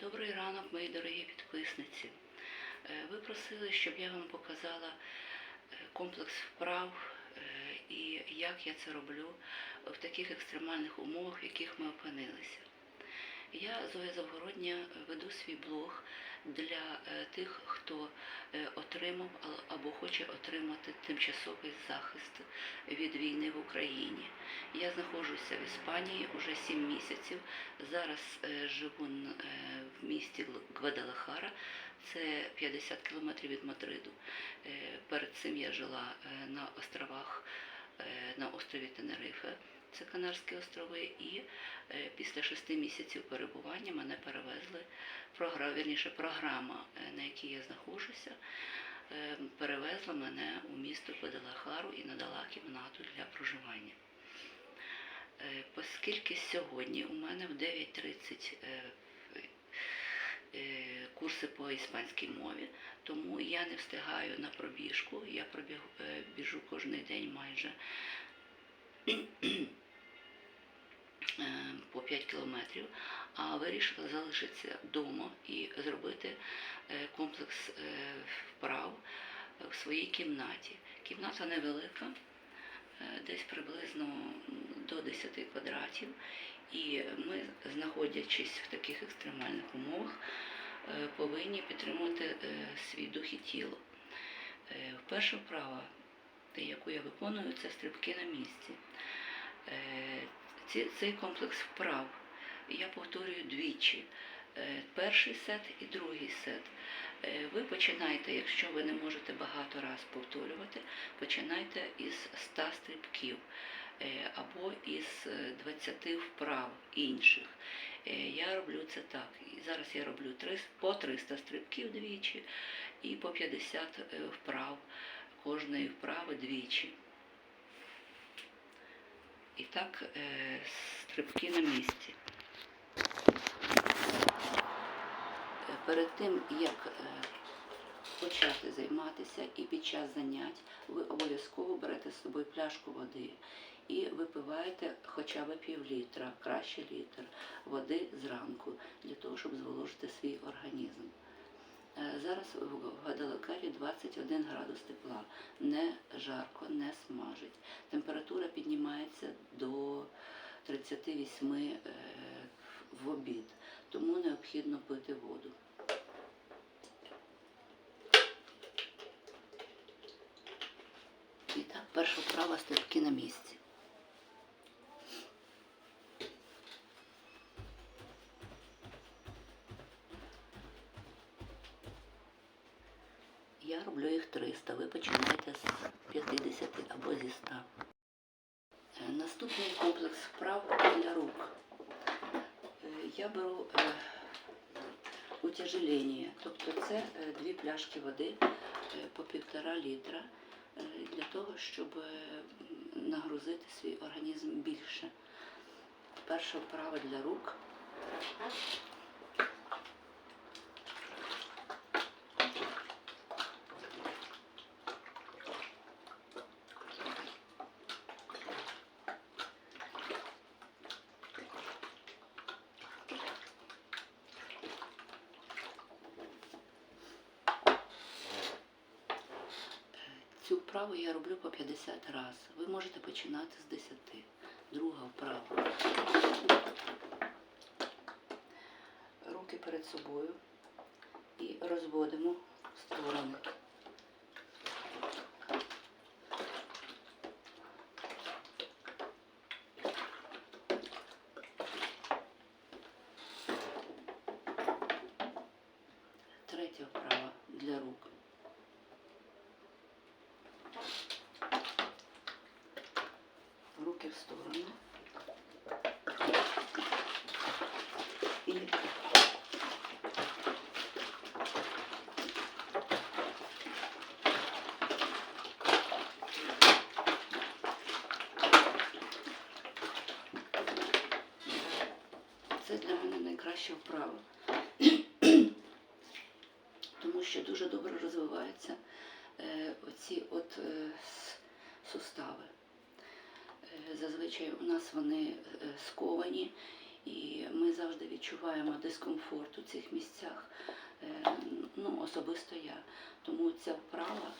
Добрий ранок, мої дорогі підписниці. Е, Ви просили, щоб я вам показала е, комплекс вправ е, і як я це роблю в таких екстремальних умовах, в яких ми опинилися. Я, Зоя Завгородня, веду свій блог для тих, хто отримав або хоче отримати тимчасовий захист від війни в Україні. Я знаходжуся в Іспанії уже 7 місяців. Зараз е, живу е, в місті Гвадалахара, це 50 кілометрів від Мадриду. Е, Перед цим я жила на островах, на острові Тенерифе, це Канарські острови, і е, після шести місяців перебування мене перевезли програма, вірніше, програма, на якій я знаходжуся, перевезла мене у місто Гвадалахару і надала кімнату для проживання. Е, Оскільки сьогодні у мене в 9.30 е, е, курси по іспанській мові, тому я не встигаю на пробіжку. Я пробіг, біжу кожен день майже по 5 кілометрів, а вирішила залишитися вдома і зробити комплекс вправ в своїй кімнаті. Кімната невелика, десь приблизно до 10 квадратів. І ми, знаходячись в таких екстремальних умовах, е, повинні підтримувати е, свій дух і тіло. Е, Перша вправа, яку я виконую, це стрибки на місці. Цей комплекс вправ я повторюю двічі. Перший сет і другий сет. Ви починайте, якщо ви не можете багато раз повторювати, починайте із 100 стрибків або із е, 20 вправ інших. Е, Я роблю це так. І зараз я роблю по 300 стрибків двічі і по 50 е, вправ кожної вправи двічі. І так, е, стрибки на місці. Е, Перед тим, як е, почати займатися і під час занять, ви обов'язково берете з собою пляшку води і випиваєте хоча б пів літра, краще літр води зранку, для того, щоб зволожити свій організм. Е, Зараз в Гадалакарі 21 градус тепла. Не жарко, не смажить. Температура піднімається до 38 е, в обід, тому необхідно пити воду. І так, перша вправа стрибки на місці. Я роблю їх 300, ви починаєте з 50 або зі 100. Е, Наступний комплекс вправ для рук. Е, Я беру е, утяжелення, тобто це дві пляшки води по півтора літра для того, щоб нагрузити свій організм більше. Перша вправа для рук. Цю вправу я роблю по 50 разів. Ви можете починати з 10. Друга вправа. Руки перед собою і розводимо сторони. Третя вправа для рук. руки в сторону. І це для мене найкраща вправа. Тому що дуже добре розвиваються е, оці от е, сустави. Е, Зазвичай у нас вони е, сковані І ми завжди відчуваємо дискомфорт у цих місцях. Е, Ну, особисто я. Тому ця вправа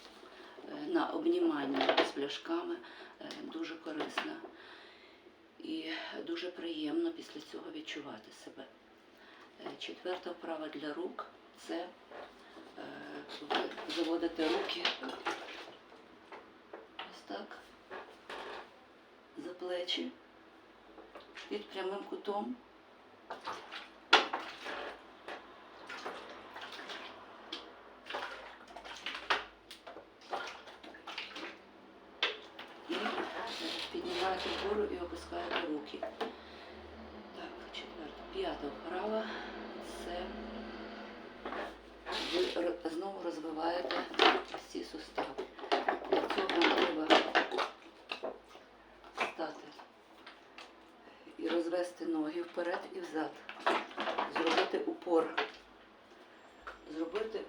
на обнімання з пляшками дуже корисна. І дуже приємно після цього відчувати себе. Четверта вправа для рук це ви заводите руки ось так за плечі під прямим кутом. І піднімаєте вгору і опускаєте руки. Так, четверта. П'ята вправа це ви знову розвиваєте ці сустави. Для цього вам треба стати і розвести ноги вперед і взад. Зробити упор. Зробити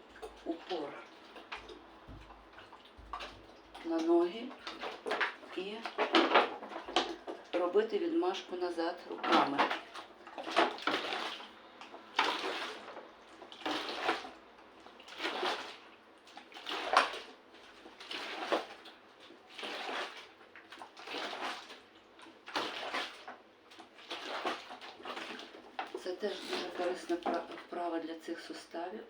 упор на ноги і робити відмашку назад руками. Це теж дуже корисна пра- вправа для цих суставів,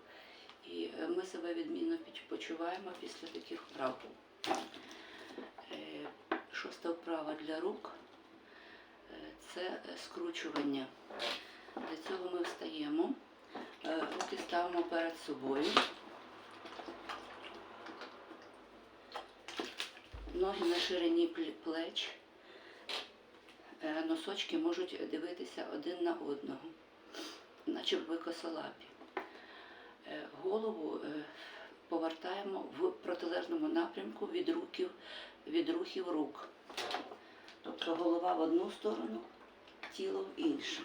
і е, ми себе відмінно почуваємо після таких вправ. Е, Шоста вправа для рук е, це скручування. Для цього ми встаємо, руки ставимо перед собою. Ноги на ширині плеч. Носочки можуть дивитися один на одного, наче ви косолапі. Е, Голову е, повертаємо в протилежному напрямку від рухів, від рухів рук. Тобто голова в одну сторону, тіло в іншу.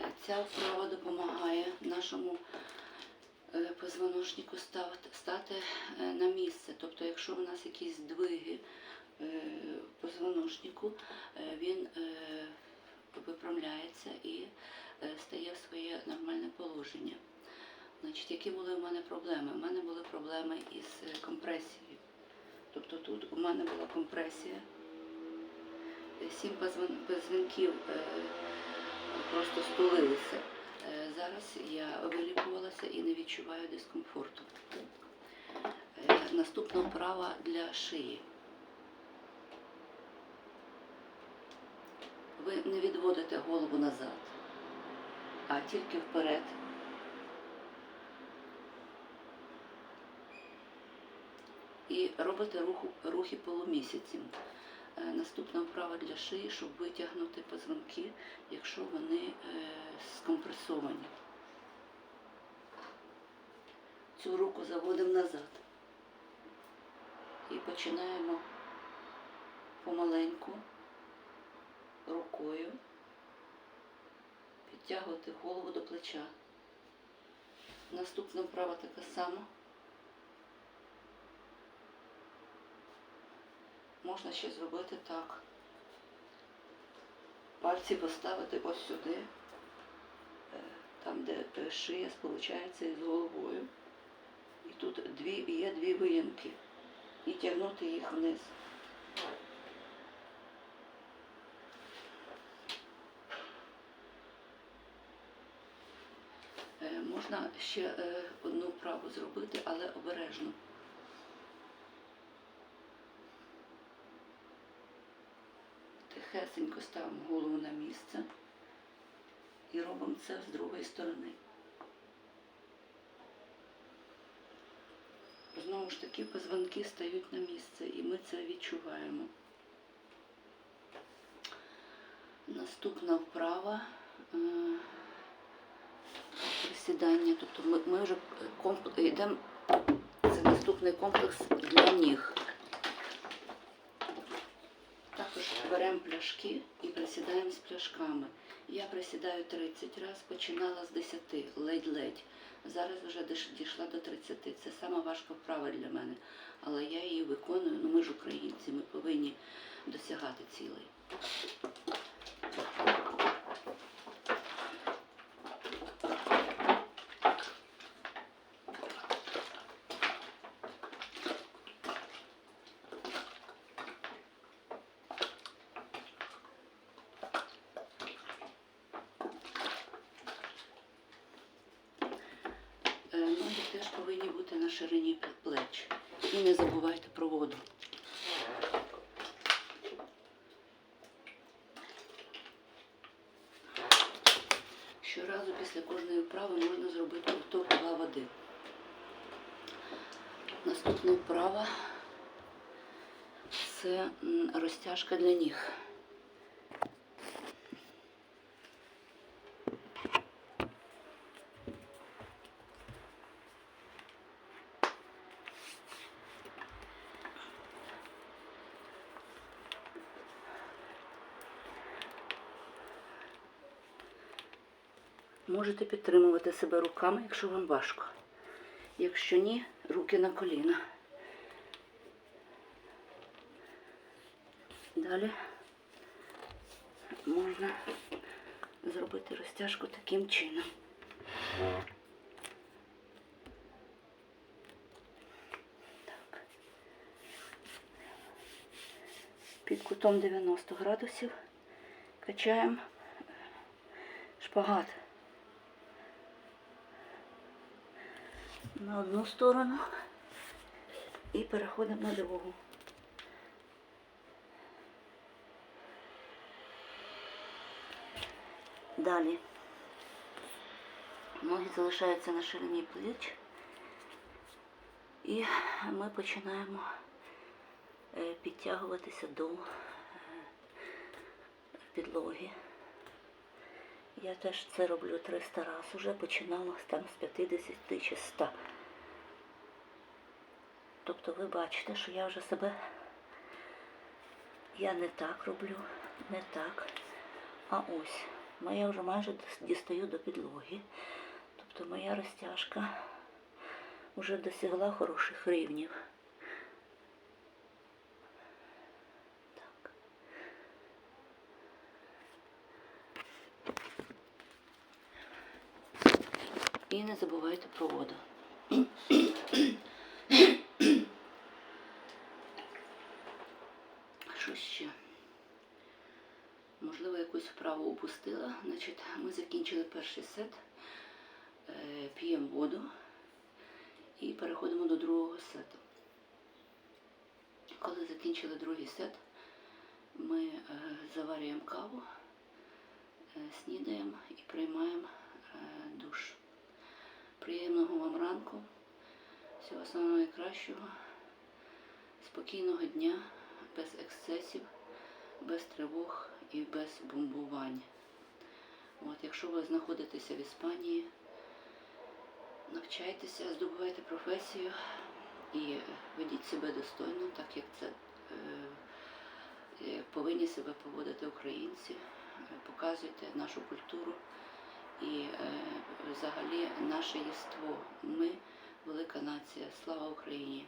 Е, Ця вправа допомагає нашому е, позвоночнику стати е, на місце. Тобто, якщо у нас якісь здвиги е, в позвоночнику, він виправляється і стає в своє нормальне положення. Значить, які були у мене проблеми? У мене були проблеми із компресією. Тобто тут у мене була компресія. Сім позвон- позвонків просто стулилися. Е, Зараз я вилікувалася і не відчуваю дискомфорту. Е, Наступна вправа для шиї. Ви не відводите голову назад, а тільки вперед. І робите руху, рухи полумісяцем. Е, Наступна вправа для шиї, щоб витягнути позвонки, якщо вони е, скомпресовані. Цю руку заводимо назад. І починаємо помаленьку рукою підтягувати голову до плеча. Наступна вправа така сама. Можна ще зробити так. Пальці поставити ось сюди, е, там, де е, шия сполучається із головою. І тут дві, є дві виїмки. І тягнути їх вниз. Е, Можна ще одну вправу зробити, але обережно. Тихесенько ставимо голову на місце і робимо це з другої сторони. Знову ж таки, позвонки стають на місце, і ми це відчуваємо. Наступна вправа е, присідання. Тобто ми, ми вже комп- йдемо, це наступний комплекс для ніг. Беремо пляшки і присідаємо з пляшками. Я присідаю 30 разів, починала з 10, ледь-ледь. Зараз вже дійшла до 30. Це сама важка вправа для мене. Але я її виконую. Ну ми ж українці, ми повинні досягати цілей. Е, Ноги теж повинні бути на ширині плеч. І не забувайте про воду. Щоразу після кожної вправи можна зробити ковток два води. Наступна вправа це розтяжка для ніг. Можете підтримувати себе руками, якщо вам важко. Якщо ні, руки на коліна. Далі можна зробити розтяжку таким чином. Так. Під кутом 90 градусів качаємо шпагат. На одну сторону і переходимо на другу. Далі ноги залишаються на ширині плеч і ми починаємо е, підтягуватися до е, підлоги. Я теж це роблю 300 разів, уже починала там з 50 чи 100. Тобто ви бачите, що я вже себе, я не так роблю, не так, а ось. Моя вже майже дістаю до підлоги. Тобто моя розтяжка вже досягла хороших рівнів. І не забувайте про воду. Що ще? Можливо, якусь вправу упустила. Значить, ми закінчили перший сет, Е, п'ємо воду і переходимо до другого сету. Коли закінчили другий сет, ми е, заварюємо каву, е, снідаємо і приймаємо. Приємного вам ранку, всього самого найкращого, спокійного дня, без ексцесів, без тривог і без бомбувань. От, якщо ви знаходитеся в Іспанії, навчайтеся, здобувайте професію і ведіть себе достойно, так як це е, повинні себе поводити українці. Показуйте нашу культуру і е, взагалі наше єство. Ми велика нація. Слава Україні!